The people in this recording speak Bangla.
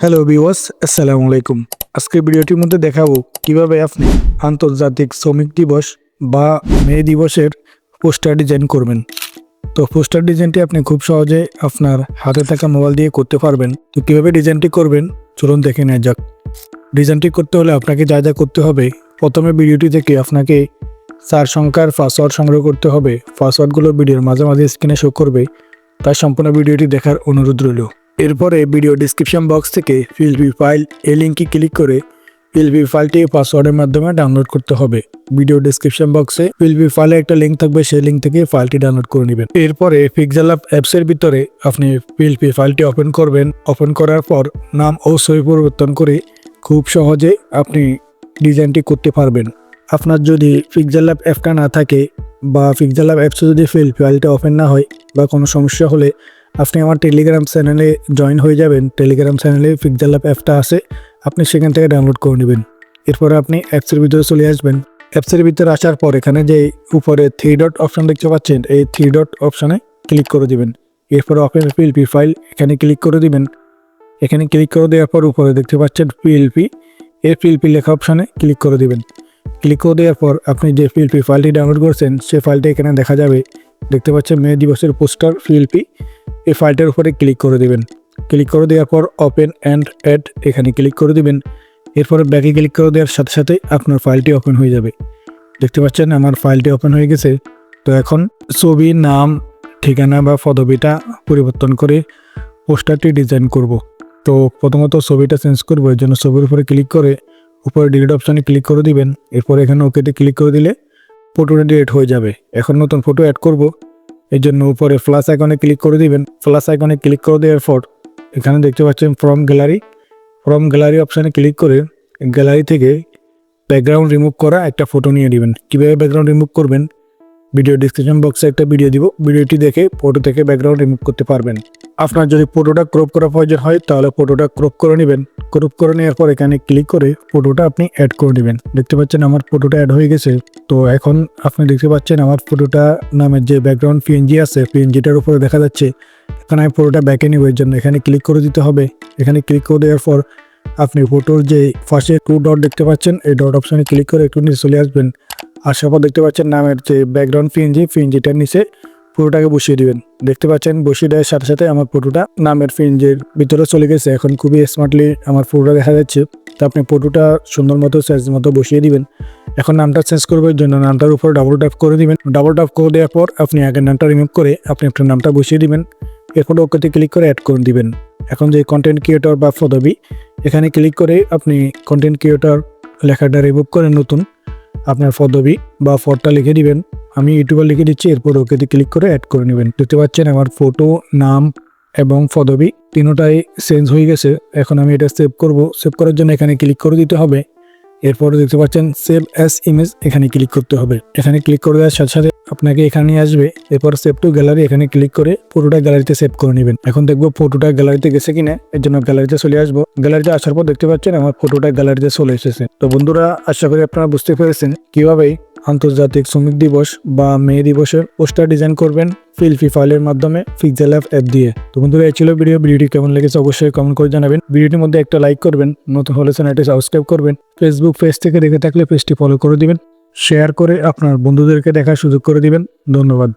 হ্যালো বিওয়াস আসসালামু আলাইকুম আজকের ভিডিওটির মধ্যে দেখাবো কীভাবে আপনি আন্তর্জাতিক শ্রমিক দিবস বা মে দিবসের পোস্টার ডিজাইন করবেন। তো পোস্টার ডিজাইনটি আপনি খুব সহজে আপনার হাতে থাকা মোবাইল দিয়ে করতে পারবেন। তো কীভাবে ডিজাইনটি করবেন? চলুন দেখে নেওয়া যাক। ডিজাইনটি করতে হলে আপনাকে যা যা করতে হবে, প্রথমে ভিডিওটি থেকে আপনাকে চার সংখ্যার পাসওয়ার্ড সংগ্রহ করতে হবে। পাসওয়ার্ডগুলো ভিডিওর মাঝে মাঝে স্ক্রিনে শো করবে। তাই সম্পূর্ণ ভিডিওটি দেখার অনুরোধ রইল। এরপরে ভিডিও ডিসক্রিপশন বক্স থেকে পিএলপি ফাইল এই লিঙ্কে ক্লিক করে পিএলপি ফাইলটি পাসওয়ার্ডের মাধ্যমে ডাউনলোড করতে হবে। ভিডিও ডিসক্রিপশন বক্সে পিএলপি ফাইলে একটা লিঙ্ক থাকবে, সেই লিঙ্ক থেকে ফাইলটি ডাউনলোড করে নেবেন। এরপরে পিক্সেল অ্যাপ অ্যাপসের ভিতরে আপনি পিএলপি ফাইলটি ওপেন করবেন। ওপেন করার পর নাম ও ছবি পরিবর্তন করে খুব সহজে আপনি ডিজাইনটি করতে পারবেন। আপনার যদি পিক্সেল অ্যাপ অ্যাপটা না থাকে বা পিক্সেল অ্যাপ অ্যাপসে যদি ফিল ফাইলটা ওপেন না হয় বা কোনো সমস্যা হলে আপনি আমার টেলিগ্রাম চ্যানেলে জয়েন হয়ে যাবেন। টেলিগ্রাম চ্যানেলে পিক্সেল অ্যাপ অ্যাপটা আছে, আপনি সেখান থেকে ডাউনলোড করে নেবেন। এরপরে আপনি অ্যাপসের ভিতরে চলে আসবেন। অ্যাপসের ভিতরে আসার পর এখানে যে উপরে থ্রি ডট অপশান দেখতে পাচ্ছেন, এই থ্রি ডট অপশানে ক্লিক করে দিবেন। এরপর ওপেন পিএলপি ফাইল এখানে ক্লিক করে দিবেন। এখানে ক্লিক করে দেওয়ার পর উপরে দেখতে পাচ্ছেন পিএলপি এই পিএলপি লেখা অপশানে ক্লিক করে দিবেন। ক্লিক করে দেওয়ার পর আপনি যে পিএলপি ফাইলটি ডাউনলোড করছেন সেই ফাইলটি এখানে দেখা যাবে। দেখতে পাচ্ছেন মে দিবসের পোস্টার পিএলপি এই ফাইলটার উপরে ক্লিক করে দেবেন। ক্লিক করে দেওয়ার পর ওপেন অ্যান্ড অ্যাড এখানে ক্লিক করে দেবেন। এরপরে ব্যাকে ক্লিক করে দেওয়ার সাথে সাথে আপনার ফাইলটি ওপেন হয়ে যাবে। দেখতে পাচ্ছেন আমার ফাইলটি ওপেন হয়ে গেছে। তো এখন ছবি, নাম, ঠিকানা বা পদবিটা পরিবর্তন করে পোস্টারটি ডিজাইন করব। তো প্রথমত ছবিটা চেঞ্জ করব। এর জন্য ছবির উপরে ক্লিক করে উপরে ডিলিট অপশানে ক্লিক করে দিবেন। এরপর এখানে ওকেতে ক্লিক করে দিলে ফটোটা ডিলিট হয়ে যাবে। এখন নতুন ফটো অ্যাড করব। এর জন্য উপরে ফ্লাস আইকনে ক্লিক করে দিবেন। ফ্লাস আইকনে ক্লিক করে দেওয়ার পর এখানে দেখতে পাচ্ছেন ফ্রম গ্যালারি ফ্রম গ্যালারি অপশানে ক্লিক করে গ্যালারি থেকে ব্যাকগ্রাউন্ড রিমুভ করা একটা ফটো নিয়ে নেবেন। কীভাবে ব্যাকগ্রাউন্ড রিমুভ করবেন? ভিডিও ডিসক্রিপশন বক্সে একটা ভিডিও দিব। ভিডিওটি দেখে ফটো থেকে ব্যাকগ্রাউন্ড রিমুভ করতে পারবেন। আপনার যদি ফটোটা ক্রপ করা প্রয়োজন হয়, তাহলে ফটোটা ক্রপ করে নেবেন। ক্রপ করে নেওয়ার পর এখানে ক্লিক করে ফটোটা আপনি অ্যাড করে নেবেন দেখতে পাচ্ছেন আমার ফটোটা অ্যাড হয়ে গেছে। তো এখন আপনি দেখতে পাচ্ছেন আমার ফটোটা নামের যে ব্যাকগ্রাউন্ড পিএনজি আছে পিএনজিটার উপরে দেখা যাচ্ছে। এখানে আমি ফটোটা ব্যাকে নেব, এর জন্য এখানে ক্লিক করে দিতে হবে। এখানে ক্লিক করে দেওয়ার পর আপনি ফটোর যে ফার্স্টে টু ডট দেখতে পাচ্ছেন, এই ডট অপশানে ক্লিক করে একটু নিচে চলে আসবেন। আসার পর দেখতে পাচ্ছেন নামের যে ব্যাকগ্রাউন্ড পিএনজি পিএনজিটার নিচে ফটোটাকে বসিয়ে দিবেন। দেখতে পাচ্ছেন বসিয়ে দেওয়ার সাথে সাথে আমার ফটোটা নামের পিএনজির ভিতরে চলে গেছে। এখন খুবই স্মার্টলি আমার ফটোটা দেখা যাচ্ছে। তো আপনি ফটোটা সুন্দর মতো সাইজ মতো বসিয়ে দিবেন। এখন নামটা চেঞ্জ করবার জন্য নামটার উপর ডাবল ট্যাপ করে দিবেন। ডাবল ট্যাপ করে দেওয়ার পর আপনি আগের নামটা রিমুভ করে আপনি আপনার নামটা বসিয়ে দিবেন। এরপর ওকেতে ক্লিক করে অ্যাড করে দিবেন। এখন যে কন্টেন্ট ক্রিয়েটর বা পদবি, এখানে ক্লিক করে আপনি কন্টেন্ট ক্রিয়েটর লেখাটা রিমুভ করে নতুন আপনার পদবি বা ফটটা লিখে দিবেন। আমি ইউটিউবার লিখে দিচ্ছি, এরপর ওকেতে ক্লিক করে অ্যাড করে নেবেন। দেখতে পাচ্ছেন আমার ফটো নাম এবং পদবি তিনোটাই চেঞ্জ হয়ে গেছে। এখন আমি এটা সেভ করব। সেভ করার জন্য এখানে ক্লিক করে দিতে হবে। এরপর দেখতে পাচ্ছেন সেভ অ্যাস ইমেজ এখানে ক্লিক করতে হবে। এখানে ক্লিক করে দেওয়ার সাথে সাথে আপনাকে এখানে আসবে। এরপর সেভ টু গ্যালারি এখানে ক্লিক করে ফটোটা গ্যালারিতে সেভ করে নেবেন। এখন দেখব ফটোটা গ্যালারিতে গেছে কিনা, এর জন্য গ্যালারিতে চলে আসব। গ্যালারিতে আসার পর দেখতে পাচ্ছেন আমার ফটোটা গ্যালারিতে চলে এসেছে। তো বন্ধুরা, আশা করি আপনারা বুঝতে পেরেছেন কীভাবে আন্তর্জাতিক শ্রমিক দিবস বা মে দিবসের পোস্টার ডিজাইন করবেন ফিলফি ফাইলের মাধ্যমে ফিক্সেল অ্যাপ অ্যাপ দিয়ে। তো বন্ধুরা, এই ছিল ভিডিও। ভিডিওটি কেমন লেগেছে অবশ্যই কমেন্ট করে জানাবেন। ভিডিওটির মধ্যে একটা লাইক করবেন, নতুন হলে চ্যানেলটি সাবস্ক্রাইব করবেন। ফেসবুক পেজ থেকে দেখে থাকলে পেজটি ফলো করে দিবেন। শেয়ার করে আপনার বন্ধুদেরকে দেখার সুযোগ করে দিবেন। ধন্যবাদ।